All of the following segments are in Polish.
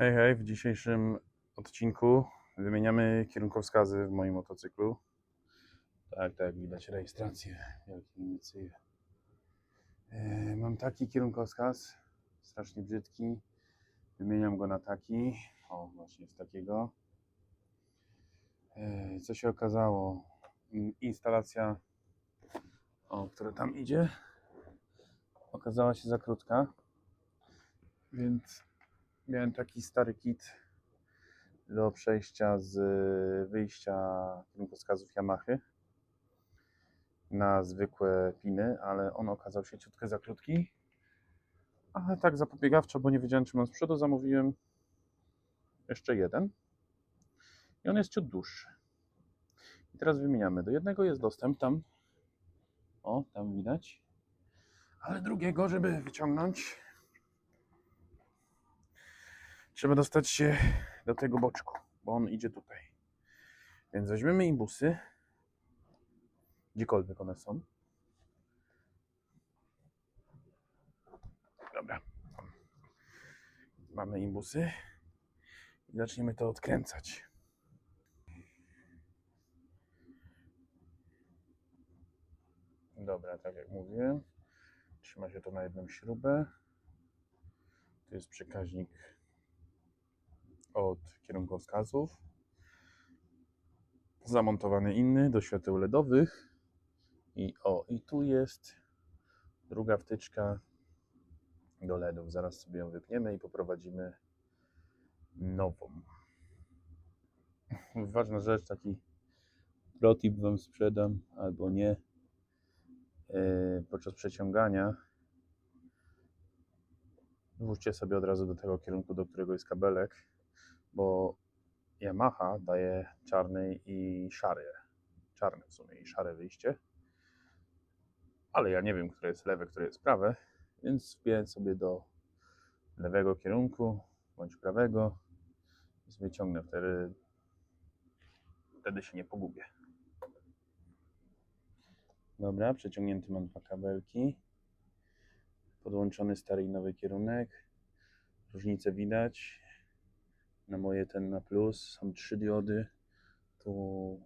Hej, hej, w dzisiejszym odcinku wymieniamy kierunkowskazy w moim motocyklu. Tak, tak, widać rejestrację. Wielkie Niemcy. E, Mam taki kierunkowskaz, strasznie brzydki. Wymieniam go na taki. O, właśnie z takiego. E, Co się okazało? Instalacja, o, która tam idzie, okazała się za krótka. Więc miałem taki stary kit do przejścia z wyjścia kierunkowskazów Yamahy na zwykłe piny, ale on okazał się ciutkę za krótki. Ale tak zapobiegawczo, bo nie wiedziałem czy mam z przodu, zamówiłem jeszcze jeden. I on jest ciut dłuższy. I teraz wymieniamy. Do jednego jest dostęp tam. O, tam widać. Ale drugiego, żeby wyciągnąć, trzeba dostać się do tego boczku, bo on idzie tutaj. Więc weźmiemy imbusy, gdziekolwiek one są. Dobra. Mamy imbusy i zaczniemy to odkręcać. Dobra, tak jak mówiłem, trzyma się to na jedną śrubę. Tu jest przekaźnik od kierunkowskazów. Zamontowany inny do świateł LEDowych. I o, i tu jest druga wtyczka do LEDów. Zaraz sobie ją wypniemy i poprowadzimy nową. Ważna rzecz, taki protip Wam sprzedam albo nie. Yy, podczas przeciągania włóżcie sobie od razu do tego kierunku, do którego jest kabelek, bo Yamaha daje czarny i szary. Czarne w sumie i szare wyjście. Ale ja nie wiem, które jest lewe, które jest prawe, więc wbiję sobie do lewego kierunku bądź prawego i sobie ciągnę wtedy, wtedy się nie pogubię. Dobra, przeciągnięty mam dwa kabelki. Podłączony stary i nowy kierunek. Różnicę widać. Na moje ten na plus są trzy diody. Tu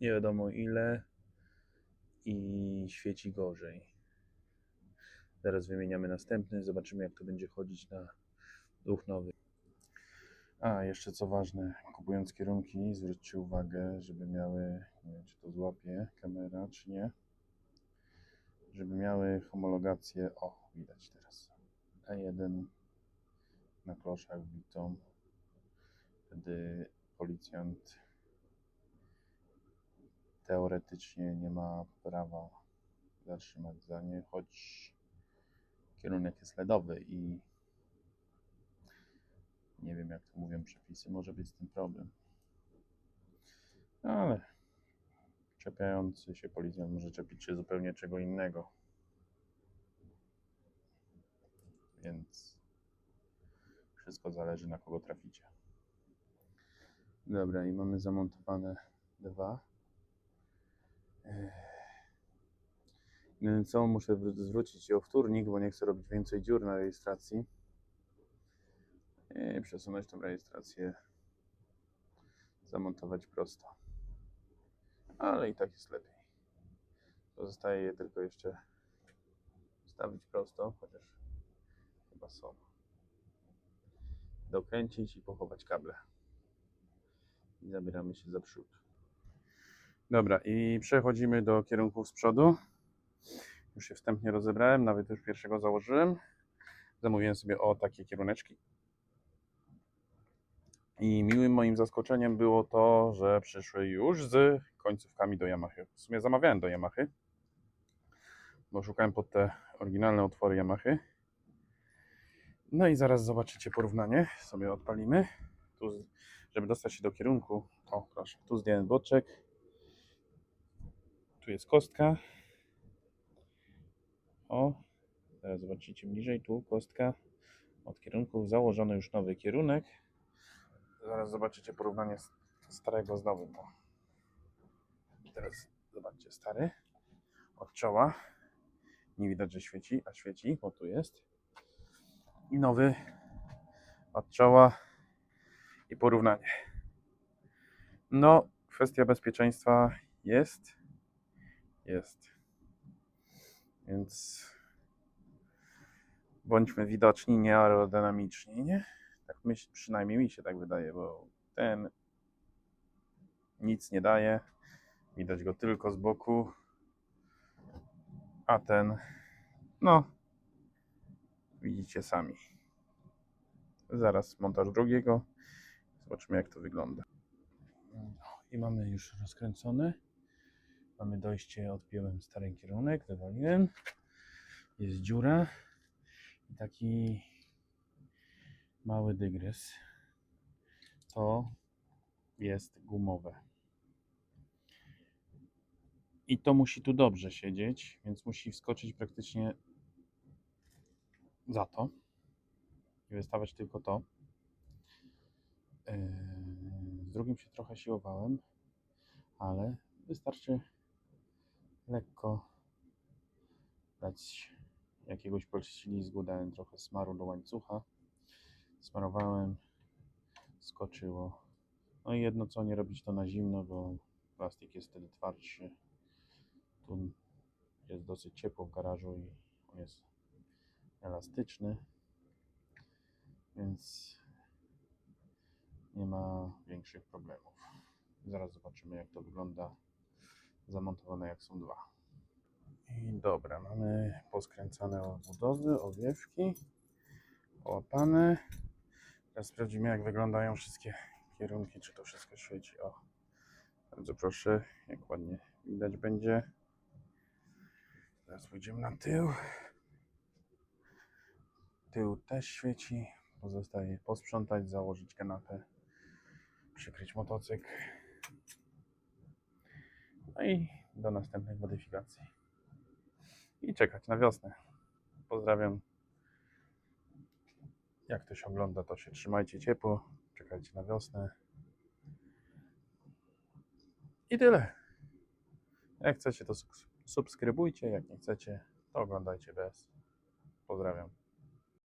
nie wiadomo ile i świeci gorzej. Zaraz wymieniamy następny, zobaczymy jak to będzie chodzić na dwóch nowych. A, jeszcze co ważne, kupując kierunki, zwróćcie uwagę, żeby miały, nie wiem czy to złapie kamera, czy nie, żeby miały homologację, o, widać teraz, E1 na kloszach wbitą, wtedy policjant teoretycznie nie ma prawa zatrzymać za nie, choć kierunek jest LEDowy i nie wiem jak to mówią przepisy, może być z tym problem. Ale czepiający się policjant może czepić się zupełnie czego innego. Więc wszystko zależy na kogo traficie. Dobra, i mamy zamontowane dwa. No co, muszę wr- zwrócić się o wtórnik, bo nie chcę robić więcej dziur na rejestracji. I przesunąć tą rejestrację, zamontować prosto. Ale i tak jest lepiej. Pozostaje je tylko jeszcze stawić prosto, chociaż chyba są. Dokręcić i pochować kable. I zabieramy się za przód. Dobra, i przechodzimy do kierunków z przodu. Już się wstępnie rozebrałem, nawet już pierwszego założyłem. Zamówiłem sobie o takie kieruneczki. I miłym moim zaskoczeniem było to, że przyszły już z końcówkami do Yamahy. W sumie zamawiałem do Yamahy, bo szukałem pod te oryginalne otwory Yamahy. No i zaraz zobaczycie porównanie. Sobie odpalimy. Tu, żeby dostać się do kierunku. O, proszę. Tu zdjąłem boczek. Tu jest kostka. O, teraz zobaczycie bliżej. Tu kostka od kierunków. Założony już nowy kierunek. Zaraz zobaczycie porównanie starego z nowym. O. Teraz zobaczcie stary. Od czoła. Nie widać, że świeci, a świeci, bo tu jest. I nowy od czoła i porównanie. No, kwestia bezpieczeństwa jest. Jest. Więc bądźmy widoczni, nie aerodynamiczni, nie? Tak myśl, przynajmniej mi się tak wydaje, bo ten nic nie daje. Widać go tylko z boku. A ten, no, widzicie sami. Zaraz montaż drugiego. Zobaczymy, jak to wygląda. I mamy już rozkręcone. Mamy dojście, odpiąłem stary kierunek, wywaliłem. Jest dziura i taki mały dygrys. To jest gumowe. I to musi tu dobrze siedzieć, więc musi wskoczyć praktycznie za to i wystawać tylko to. Yy, Z drugim się trochę siłowałem, ale wystarczy lekko dać jakiegoś polślizgu, dałem trochę smaru do łańcucha, smarowałem, skoczyło. No i jedno co, nie robić to na zimno, bo plastik jest wtedy twardszy. Tu jest dosyć ciepło w garażu i on jest elastyczny, więc nie ma większych problemów. Zaraz zobaczymy jak to wygląda zamontowane jak są dwa. I dobra, mamy poskręcane obudowy, owiewki, połapane. Teraz sprawdzimy jak wyglądają wszystkie kierunki, czy to wszystko świeci. O, bardzo proszę, jak ładnie widać będzie. Teraz pójdziemy na tył. Tył też świeci. Pozostaje posprzątać, założyć kanapę, przykryć motocykl. No i do następnych modyfikacji. I czekać na wiosnę. Pozdrawiam. Jak ktoś ogląda, to się trzymajcie ciepło. Czekajcie na wiosnę. I tyle. Jak chcecie, to subs- subskrybujcie. Jak nie chcecie, to oglądajcie bez. Pozdrawiam.